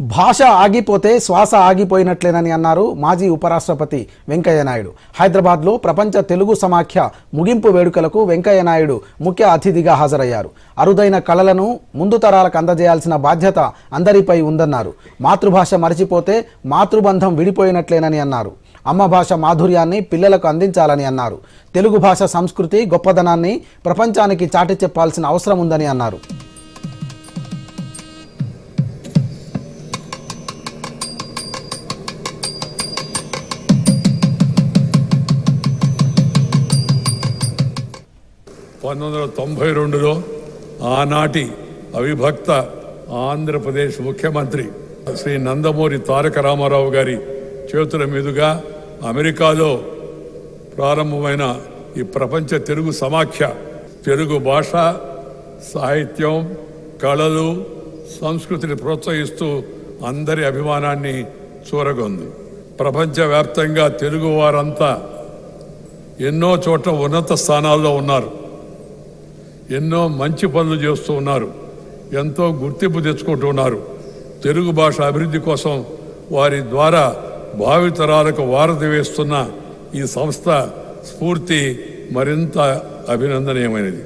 భాష ఆగిపోతే శ్వాస ఆగిపోయినట్లేనని అన్నారు మాజీ ఉపరాష్ట్రపతి వెంకయ్య నాయుడు. హైదరాబాద్లో ప్రపంచ తెలుగు సమాఖ్య ముగింపు వేడుకలకు వెంకయ్య నాయుడు ముఖ్య అతిథిగా హాజరయ్యారు. అరుదైన కళలను ముందు తరాలకు అందజేయాల్సిన బాధ్యత అందరిపై ఉందన్నారు. మాతృభాష మరచిపోతే మాతృబంధం విడిపోయినట్లేనని అన్నారు. అమ్మ భాష మాధుర్యాన్ని పిల్లలకు అందించాలని అన్నారు. తెలుగు భాష సంస్కృతి గొప్పదనాన్ని ప్రపంచానికి చాటి చెప్పాల్సిన అవసరం ఉందని అన్నారు. పంతొమ్మిది వందల తొంభై రెండులో ఆనాటి అవిభక్త ఆంధ్రప్రదేశ్ ముఖ్యమంత్రి శ్రీ నందమూరి తారక రామారావు గారి చేతుల మీదుగా అమెరికాలో ప్రారంభమైన ఈ ప్రపంచ తెలుగు సమాఖ్య తెలుగు భాష సాహిత్యం కళలు సంస్కృతిని ప్రోత్సహిస్తూ అందరి అభిమానాన్ని చూరగొంది. ప్రపంచవ్యాప్తంగా తెలుగు వారంతా ఎన్నో చోట్ల ఉన్నత స్థానాల్లో ఉన్నారు. ఎన్నో మంచి పనులు చేస్తూ ఉన్నారు. ఎంతో గుర్తింపు తెచ్చుకుంటూ ఉన్నారు. తెలుగు భాష అభివృద్ధి కోసం వారి ద్వారా భావితరాలకు వారధి వేస్తున్న ఈ సంస్థ స్ఫూర్తి మరింత అభినందనీయమైనది.